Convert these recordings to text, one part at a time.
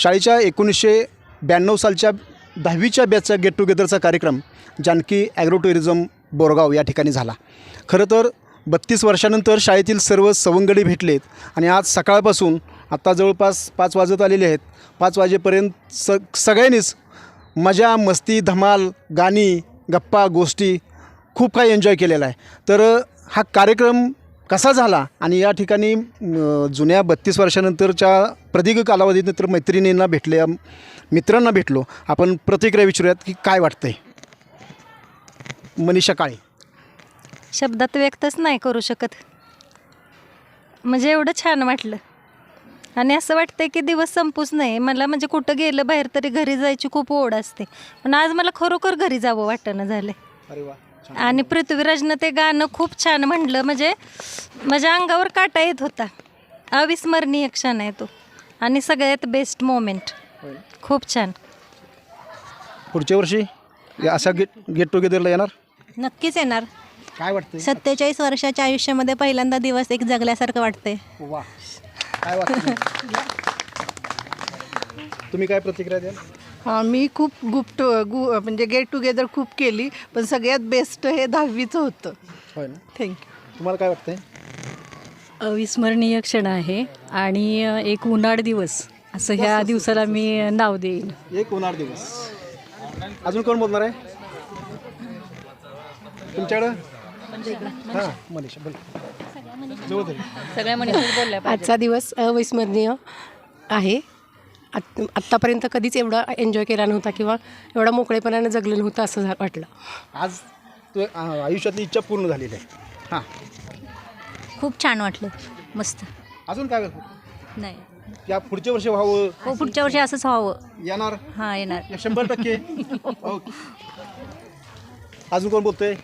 शाळेच्या एकोणीसशे ब्याण्णव सालच्या दहावीच्या बॅचचा गेट टुगेदरचा कार्यक्रम जानकी ॲग्रो टुरिझम बोरगाव या ठिकाणी झाला. खरं तर बत्तीस वर्षानंतर शाळेतील सर्व सवंगडी भेटलेत आणि आज सकाळपासून आत्ता जवळपास पाच वाजत आलेले आहेत. पाच वाजेपर्यंत स सगळ्यांनीच मजा मस्ती धमाल गाणी गप्पा गोष्टी खूप काही एन्जॉय केलेला आहे. तर हा कार्यक्रम कसा झाला? आणि या ठिकाणी जुन्या बत्तीस वर्षानंतरच्या प्रदीर्घ कालावधीनंतर मैत्रिणींना भेटले मित्रांना भेटलो. आपण प्रतिक्रिया विचारूयात की काय वाटतंय? मनीषा काळे. शब्दात व्यक्तच नाही करू शकत. म्हणजे एवढं छान वाटलं. आणि असं वाटतंय की दिवस संपूच नाही. मला म्हणजे कुठं गेलं बाहेर तरी घरी जायची खूप ओढ असते. पण आज मला खरोखर घरी जावं वाटणं झालं अरे वा. आणि पृथ्वीराजनं ते गाणं खूप छान म्हणलं म्हणजे माझ्या अंगावर काटा येत होता. अविस्मरणीय क्षण आहे तो. आणि सगळ्यात बेस्ट मोमेंट खूप छान. पुढच्या वर्षी या अशा गेट गेट टुगेदरला येणार? नक्कीच येणार. काय वाटतंय? सत्तेचाळीस वर्षाच्या आयुष्यामध्ये पहिल्यांदा दिवस एक जगल्यासारखं वाटतंय. वा काय वाटतं तुम्ही काय प्रतिक्रिया द्याल? हां मी खूप गुप्त गु म्हणजे गेट टुगेदर खूप केली पण सगळ्यात बेस्ट हे दहावीचं होतं. होय ना? थँक्यू तुम्हाला काय वाटतंय? अविस्मरणीय क्षण आहे आणि एक उन्हाळ दिवस असं ह्या दिवसाला मी नाव देईन. एक उन्हाळ दिवस. अजून कोण बोलणार आहे? तुमच्याकडं? हां मनीषा बोल. जवळ तरी सगळ्या मनीषाच बोलल्या आजचा दिवस अविस्मरणीय आहे. आत आत्तापर्यंत कधीच एवढा एन्जॉय केला नव्हता किंवा एवढा मोकळेपणानं जगलं नव्हतं असं झा- वाटलं. आज तू आयुष्यातली इच्छा पूर्ण झालेली आहे. हां. खूप छान वाटलं. मस्त. अजून काय? नाही. या पुढच्या वर्षी व्हावं? हो पुढच्या वर्षी असंच व्हावं. येणार? हां येणार. शंभर टक्के. ओके. अजून कोण बोलतोय?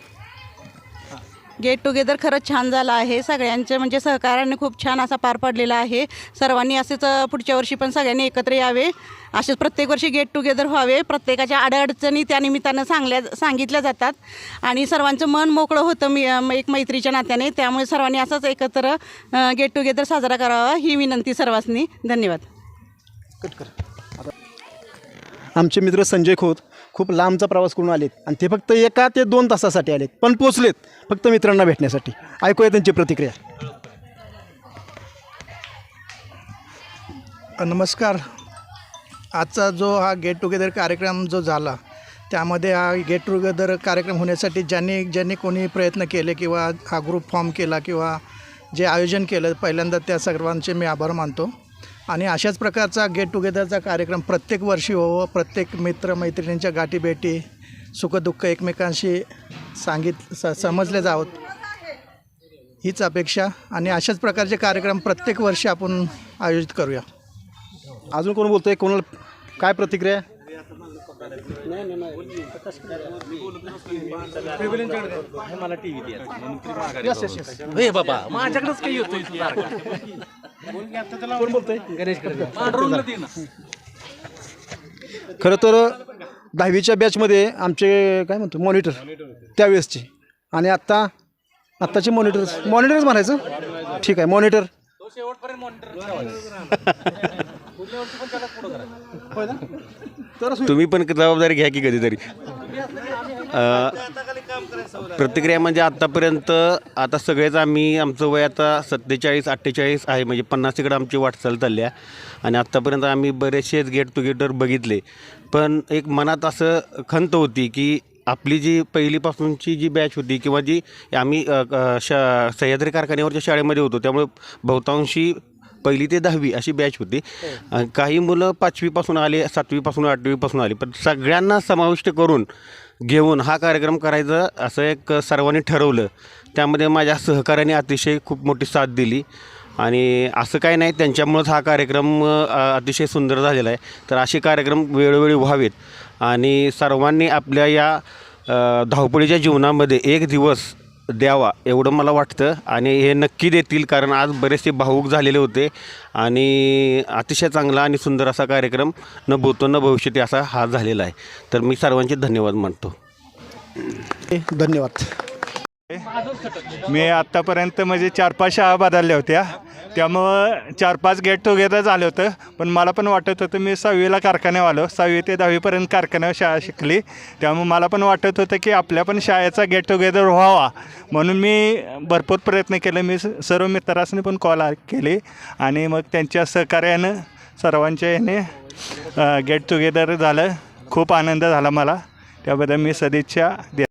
गेट टुगेदर खरंच छान झालं आहे. सगळ्यांचे म्हणजे सहकाराने खूप छान असा पार पडलेला आहे. सर्वांनी असेच पुढच्या वर्षी पण सगळ्यांनी एकत्र यावे. असेच प्रत्येक वर्षी गेट टुगेदर व्हावे. प्रत्येकाच्या अडअडचणी त्या निमित्तानं सांगल्या सांगितल्या जातात. आणि सर्वांचं मन मोकळं होतं मी एक मैत्रीच्या नात्याने. त्यामुळे सर्वांनी असंच एकत्र गेट टुगेदर साजरा करावा ही विनंती सर्वांनी धन्यवाद. कट कर. आमचे मित्र संजय खोत खूप लांबचा प्रवास करून आलेत. आणि ते फक्त एका ते दोन तासासाठी आलेत. पण पोचलेत फक्त मित्रांना भेटण्यासाठी. ऐकूया त्यांची प्रतिक्रिया. नमस्कार. आजचा जो हा गेट टुगेदर कार्यक्रम जो झाला त्यामध्ये हा गेट टुगेदर कार्यक्रम होण्यासाठी ज्यांनी ज्यांनी कोणी प्रयत्न केले किंवा हा ग्रुप फॉर्म केला किंवा जे आयोजन केलं पहिल्यांदा त्या सर्वांचे मी आभार मानतो. आणि अशाच प्रकारचा गेट टुगेदरचा कार्यक्रम प्रत्येक वर्षी व्हावं प्रत्येक मित्र मैत्रिणींच्या गाठीभेटी सुखदुःख एकमेकांशी सांगित स समजले जावं. हीच अपेक्षा आणि अशाच प्रकारचे कार्यक्रम प्रत्येक वर्षी आपण आयोजित करूया. अजून कोण बोलतोय? कोणाला काय प्रतिक्रिया? Yes, yes, yes. कोण बोलतोय खरं तर दहावीच्या बॅचमध्ये आमचे काय म्हणतो मॉनिटर त्यावेळेसचे. आणि आत्ता आत्ताचे मॉनिटर मॉनिटरच म्हणायचं? ठीक आहे मॉनिटर तुम्ही पण जबाबदारी घ्या की कधीतरी. प्रतिक्रिया म्हणजे आत्तापर्यंत आता सगळेच आम्ही आमचं वय आता सत्तेचाळीस अठ्ठेचाळीस आहे म्हणजे पन्नासीकडे आमची वाटचाल चालली आहे. आणि आत्तापर्यंत आम्ही बरेचसेच गेट टुगेदर बघितले. पण एक मनात असं खंत होती की आपली जी पहिलीपासूनची जी बॅच होती किंवा जी आम्ही शा सह्याद्री कारखान्यावरच्या शाळेमध्ये होतो त्यामुळे बहुतांशी पहिली ते दहावी अशी बॅच होती. अ, काही मुलं पाचवीपासून आले सातवीपासून आठवीपासून आली. पण सगळ्यांना समाविष्ट करून घेऊन हा कार्यक्रम करायचा असं एक सर्वांनी ठरवलं. त्यामध्ये माझ्या सहकार्याने अतिशय खूप मोठी साथ दिली. आणि असं काही नाही त्यांच्यामुळंच हा कार्यक्रम अ, अतिशय सुंदर झालेला आहे. तर असे कार्यक्रम वेळोवेळी व्हावेत. आणि सर्वांनी आपल्या या अ, धावपळीच्या जीवनामध्ये एक दिवस द्यावा एवढं मला वाटतं. आणि हे नक्की देतील कारण आज बरेचसे भावूक झालेले होते. आणि अतिशय चांगला आणि सुंदर असा कार्यक्रम न भूतो न भविष्यती असा हा झालेला आहे. तर मी सर्वांचे धन्यवाद मानतो. धन्यवाद. मी आत्तापर्यंत म्हणजे चार पाच शाळा बदलल्या होत्या. त्यामुळं चार पाच गेट टुगेदर झालं होतं. पण मला पण वाटत होतं मी सहावीला कारखान्यावर आलो. सहावी ते दहावीपर्यंत कारखान्यावर शाळा शिकली. त्यामुळे मला पण वाटत होतं की आपल्या पण शाळेचा गेट टुगेदर व्हावा. म्हणून मी भरपूर प्रयत्न केले. मी सर्व मित्रांनी पण कॉल केली. आणि मग त्यांच्या सहकार्यानं सर्वांच्या याने गेट टुगेदर झालं. खूप आनंद झाला मला. त्याबद्दल मी सदिच्छा दे